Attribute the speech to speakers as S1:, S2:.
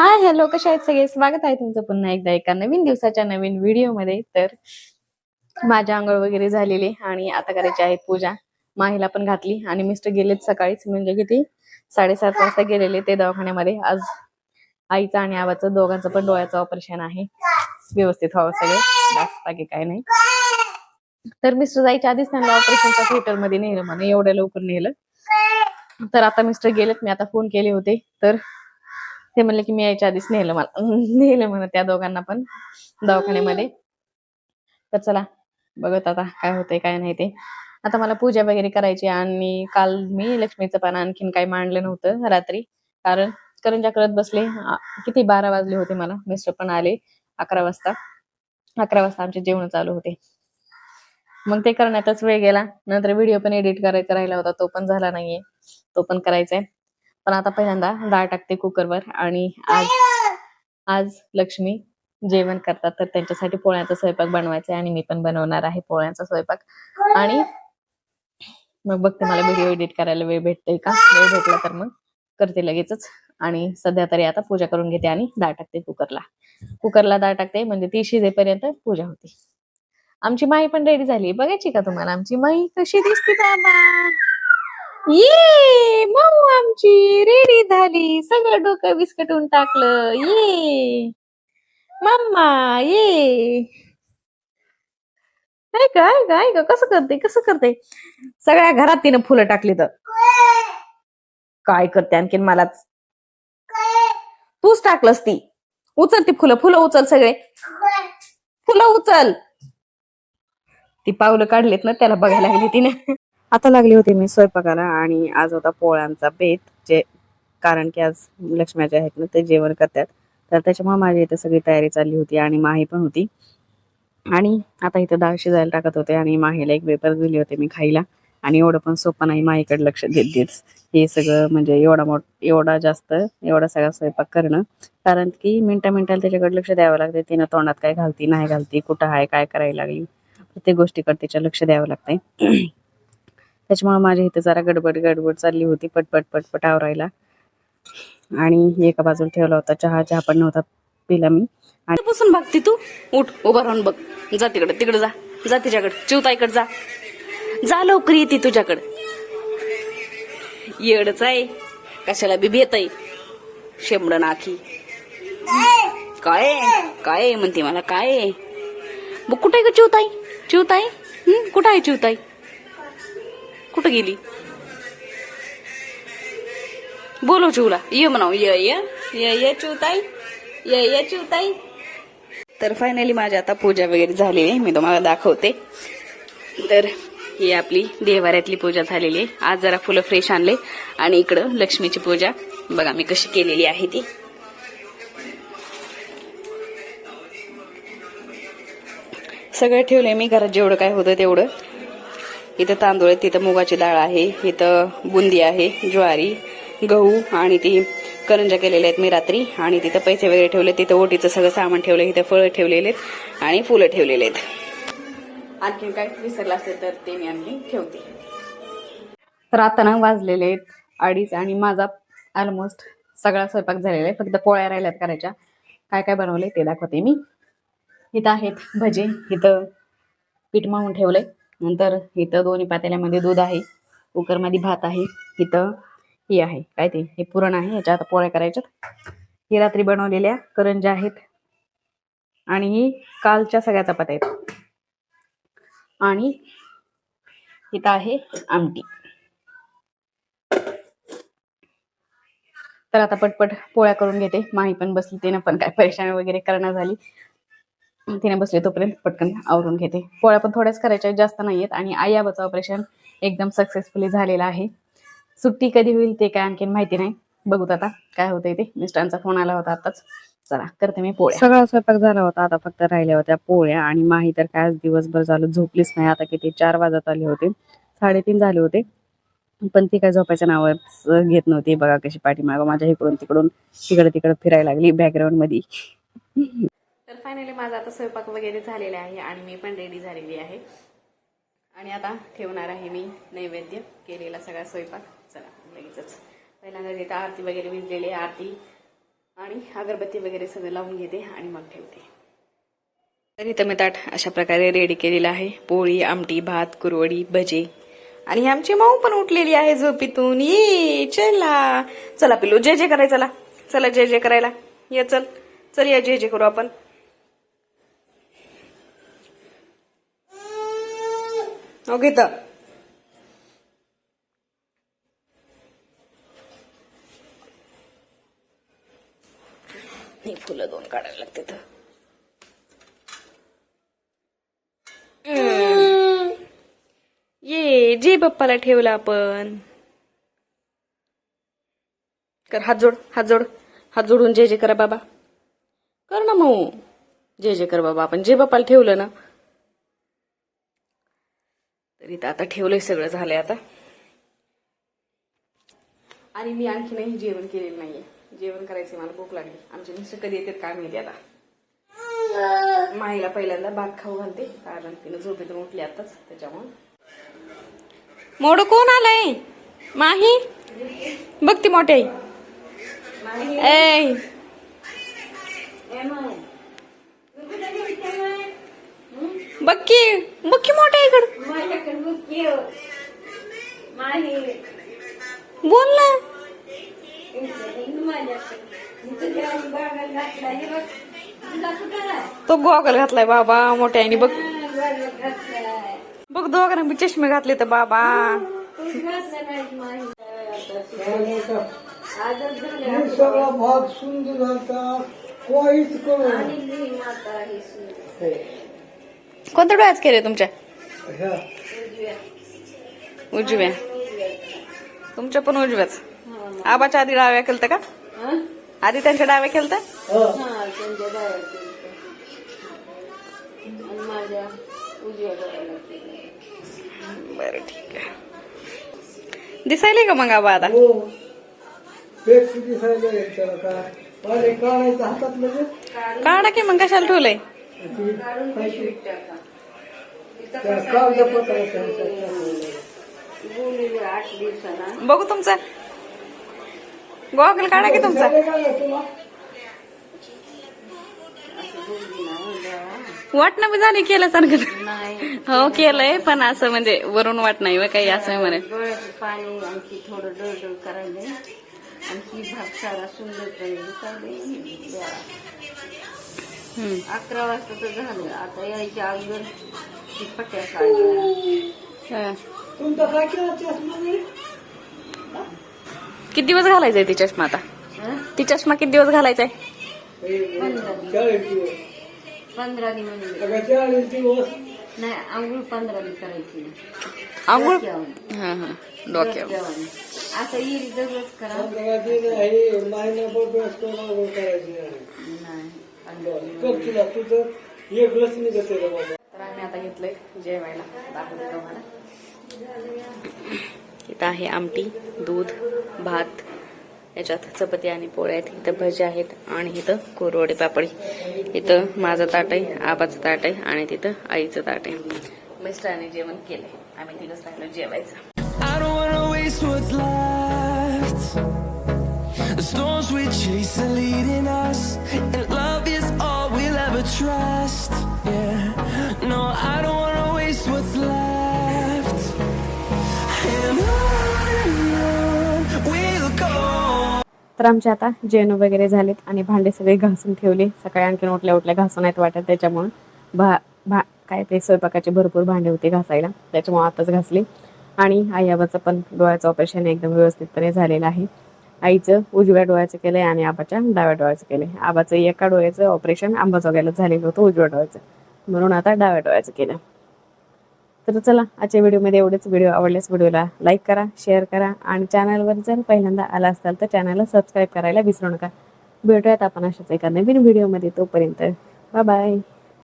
S1: Hi hello कशा आहेत सगळे? स्वागत आहे तुमचं पुन्हा एकदा एका नवीन दिवसाच्या नवीन व्हिडिओमध्ये. तर माझ्या आंघोळ वगैरे झालेली आणि आता करायची आहे पूजा. माहीला पण घातली आणि मिस्टर गेलेत सकाळीच म्हणजे किती? साडेसात वाजता गेलेले ते दवाखान्यामध्ये. आज आईचं आणि आवाचं दोघांचं पण डोळ्याचं ऑपरेशन आहे. व्यवस्थित व्हावं सगळे. बाकी काय नाही. तर मिस्टर जायच्या आधीच त्यांना ऑपरेशनच्या थिएटरमध्ये नेलं म्हणे एवढ्या लवकर नेलं. तर आता मिस्टर गेलेत मी आता फोन केले होते. तर ते म्हणले की मी यायच्या आधीच नेलं मला. नेलं म्हणत त्या दोघांना पण दवाखान्यामध्ये. तर चला बघत आता काय होतंय काय नाही ते. आता मला पूजा वगैरे करायची आणि काल मी लक्ष्मीचं पण आणखीन काही मांडलं नव्हतं रात्री. कारण करंजा करत बसले. किती बारा वाजले होते मला. मिस्टर पण आले अकरा वाजता. अकरा वाजता आमचे जेवण चालू होते. मग ते करण्यातच वेळ गेला. नंतर व्हिडिओ पण एडिट करायचा राहिला होता. तो पण झाला नाहीये. तो पण करायचा आहे पण आता पहिल्यांदा डाळ टाकते कुकरवर आणि आज आज लक्ष्मी जेवण करतात तर त्यांच्यासाठी पोळ्याचा स्वयंपाक बनवायचा आहे आणि मी पण बनवणार आहे पोळ्याचा स्वयंपाक. आणि मग बघते मला व्हिडिओ एडिट करायला वेळ भेटतोय का? वेळ भेटला तर मग करते लगेचच. आणि सध्या तरी आता पूजा करून घेते आणि डाळ टाकते कुकरला. कुकरला डाळ टाकते म्हणजे ती शिजेपर्यंत पूजा होते. आमची माई पण रेडी झाली बघायची का तुम्हाला? आमची माई कशी दिसते बाबा ये मऊ आमची रेडी झाली. सगळं डोकं विस्कटून टाकलं. ये. मम्मा ये. काय काय काय का? कसं करते कसं करते? सगळ्या घरात तिनं फुलं टाकली तर. काय करते आणखीन मलाच? तूच टाकलंस ती. उचल ती फुलं फुलं उचल सगळे. फुलं उचल. ती पावलं काढलेत ना त्याला बघायला लागली तिने. आता लागली होती मी स्वयंपाकाला आणि आज होता पोळ्यांचा बेत जे कारण की आज लक्ष्म्याचे आहेत ना ते जेवण करतात. तर त्याच्यामुळे माझी इथे सगळी तयारी चालली होती आणि माही पण होती. आणि आता इथं डाळ शिजायला टाकत होते आणि माहीला एक पेपर दिले होते मी खायला. आणि एवढं पण सोपं नाही माहीकडे लक्ष देत देत. हे सगळं म्हणजे एवढा मोठ एवढा जास्त एवढा सगळा स्वयंपाक करणं. कारण की मिनटा मिनटाला त्याच्याकडे लक्ष द्यावं लागते तिनं तोंडात काय घालती नाही घालती कुठं आहे काय करायला लागली. प्रत्येक गोष्टीकडे तिच्या लक्ष द्यावं लागतंय. त्याच्यामुळे माझ्या इथे जरा गडबड गडबड चालली होती पटपट पटपट आवरायला. आणि एका बाजूला ठेवला होता चहा चहा पण नव्हता पिला मी. आणि बसून बघते तू? उठ उभा राहून बघ. जा तिकडे तिकडे जा. जा तिच्याकडे. चिवताईकडे जा. जा लवकर येते तुझ्याकडे. येडच आहे. कशाला बी भेत आहे शेंबड नाखी काय काय आहे म्हणते मला? काय आहे? बघ कुठे आहे ग चिवताई? चिवताई? कुठं आहे चिवताई? कुठं गेली? बोलो चिवला. ये म्हणाव. ये ये. ये ये चिवताई. ये ये चिवताई. तर फायनली माझी आता पूजा वगैरे झालेली आहे. मी तुम्हाला दाखवते. तर ही आपली देवाऱ्यातली पूजा झालेली आहे. आज जरा फुलं फ्रेश आणले. आणि इकडं लक्ष्मीची पूजा. बघा मी कशी केलेली आहे ती. सगळं ठेवलंय मी. घरात जेवढं काय होतं तेवढं. इथं तांदूळ आहे तिथं मुगाची डाळ आहे इथं बुंदी आहे ज्वारी गहू आणि ती करंजा केलेल्या आहेत मी रात्री. आणि तिथं पैसे वगैरे ठेवले तिथं ओटीचं सगळं सामान ठेवलं इथं फळं ठेवलेले आहेत आणि फुलं ठेवलेले आहेत. आणखीन काय विसरलं असेल तर ते मी आणखी ठेवते. तर आता ना वाजलेले आहेत अडीच आणि माझा ऑलमोस्ट सगळा स्वयंपाक झालेला आहे. फक्त पोळ्या राहिल्यात करायच्या. काय काय बनवले ते दाखवते मी. इथं आहेत भजे इथं पीठ मळून ठेवलंय. नंतर इथं दोन्ही पातेल्यामध्ये दूध आहे. कुकरमध्ये भात आहे. इथं ही आहे. काय ते? हे पुरण आहे. याच्या आता पोळ्या करायच्यात. ही रात्री बनवलेल्या करंज्या आहेत. आणि ही कालच्या सगळ्या चपात्या आहेत. आणि इथं आहे आमटी. तर आता पटपट पोळ्या करून घेते. माही पण बसली तिनं पण काय परेशानी वगैरे करणार झाली. तिने बसली तोपर्यंत पटकन आवरून घेते. पोळ्या पण थोड्याच करायच्या जास्त नाही आहेत आणि आई आबाचं ऑपरेशन एकदम सक्सेसफुली झालेलं आहे. सुट्टी कधी होईल ते काय आणखीन माहिती नाही. बघूत आता काय होतंय ते. मिस्टरांचा फोन आला होता आताच. चला करते मी पोळ्या. सगळा स्वयंपाक झाला होता. आता फक्त राहिल्या होत्या पोळ्या आणि माही तर काय आज दिवसभर झालं झोपलीच नाही. आता किती चार वाजत आले होते. साडेतीन झाले होते. पण ती काय झोपायच्या नावावर घेत नव्हती. बघा कशी पाठीमागं माझ्या इकडून तिकडून तिकडे तिकडे फिरायला लागली बॅकग्राऊंडमध्ये फायनली माझा आता स्वयंपाक वगैरे झालेला आहे आणि मी पण रेडी झालेली आहे. आणि आता ठेवणार आहे मी नैवेद्य केलेला सगळा स्वयंपाक. चला लगेचच. पहिल्यांदा तिथं आरती वगैरे विजलेली आहे आरती आणि अगरबत्ती वगैरे सगळं लावून घेते आणि मग ठेवते. तर इथं मी ताट अशा प्रकारे रेडी केलेलं आहे. पोळी आमटी भात कुरवडी भजे. आणि आमची माऊ पण उठलेली आहे झोपीतून. ये चला. चला पिलू जे जे करायचं चला. चला जे जे करायला. ये चल. चल या जे जे करू आपण. ओके तर. फुलं दोन काढायला लागते तर. ये जे बाप्पाला ठेवला आपण. कर हात जोड हात जोड. हात जोडून जे जे करा बाबा. कर ना मऊ. जे जे कर बाबा आपण जे बाप्पाला ठेवलं ना तरी तर आता ठेवलंय सगळं झालंय आता. आणि मी आणखीनही जेवण केलेलं नाहीये. जेवण करायचं मला भूक लागली. आमचे मिस्टर कधी येतात काय माहिती आता. माईला पहिल्यांदा भात खाऊ घालते कारण तिनं झोपेतून उठली आताच त्याच्यामुळे. मोड कोण आलंय? माही? बघ ती मोठे. ए बघ की बघ की मोठे इकड बोल ना. तो गॉगल घातलाय बाबा मोठ्याने बघ. बघ दोघांना बी चष्मे घातले तर बाबा.
S2: सगळा भाग सुंदर होता काहीच करू
S1: कोणत्या डोळ्याच केले तुमच्या? उजव्या. तुमच्या पण उजव्याच. आबाच्या आधी डाव्या केलत का? आधी त्यांच्या डाव्या केलत बरं ठीक आहे. दिसायले का मग आबा आता?
S2: हो.
S1: काढा की मग कशाला ठेवलंय
S2: ती काहीतरी त्या कागदपत्राच्या
S1: बघू तुमचा. गॉगल काढा की तुमचा? वाटणं बी झाली केल्यासारखं. हो केलंय पण असं म्हणजे वरून वाट नाही व काही असं म्हणे.
S3: पाणी आणखी थोडं डळडळ करायले आणखी भाग सारा
S1: हम्म.
S3: अकरा वाजता तर झालं. आता यायच्या अगोदर
S1: हा. किती दिवस घालायचंय ती चष्मा आता? ती चष्मा किती दिवस
S2: हे, दिवस
S3: पंधरा दिवस नाही आंघोळ पंधरा दिवस करायची
S1: आंघोळ
S3: डोक्यावर.
S1: हा हा डोक्यावर.
S3: असं येईल दररोज करा
S2: नाही तुझं एक लस निघत
S1: आता घेतलंय जेवायला दाखवतो तुम्हाला. इथं आहे आमटी दूध भात याच्यात चपाती आणि पोळ्या आहेत. इथं भजी आहेत आणि इथं कोरवडे पापडी. इथं माझं ताट आहे आबाचं ताट आहे आणि तिथं आईचं ताट आहे. मिस्टरांनी जेवण केलंय. आम्ही तिथंच राहिलो जेवायचं. तर आमचे आता जेवण वगैरे झालेत आणि भांडे सगळे घासून ठेवले. सकाळी आणखीन उठल्या उठल्या घासून आहेत वाटत त्याच्यामुळे. भा भा काय ते स्वयंपाकाचे भरपूर भांडे होते घासायला. त्याच्यामुळे आताच घासले. आणि आई आबाचं पण डोळ्याचं ऑपरेशन एकदम व्यवस्थितपणे झालेलं आहे. आईचं उजव्या डोळ्याचं केलंय आणि आबाच्या डाव्या डोळ्याचं केलंय. आबाचं एका डोळ्याचं ऑपरेशन आंबाजोग्याला झालेलं होतं उजव्या डोळ्याचं. म्हणून आता डाव्या डोळ्याचं केलं. तर चला आजच्या व्हिडिओमध्ये एवढेच. व्हिडिओ आवडल्यास व्हिडिओला लाईक करा शेअर करा आणि चॅनलवर जर पहिल्यांदा आला असाल तर चॅनलला सबस्क्राईब करायला विसरू नका. भेटूयात आपण अशाच एका नवीन व्हिडिओमध्ये तोपर्यंत. Bye bye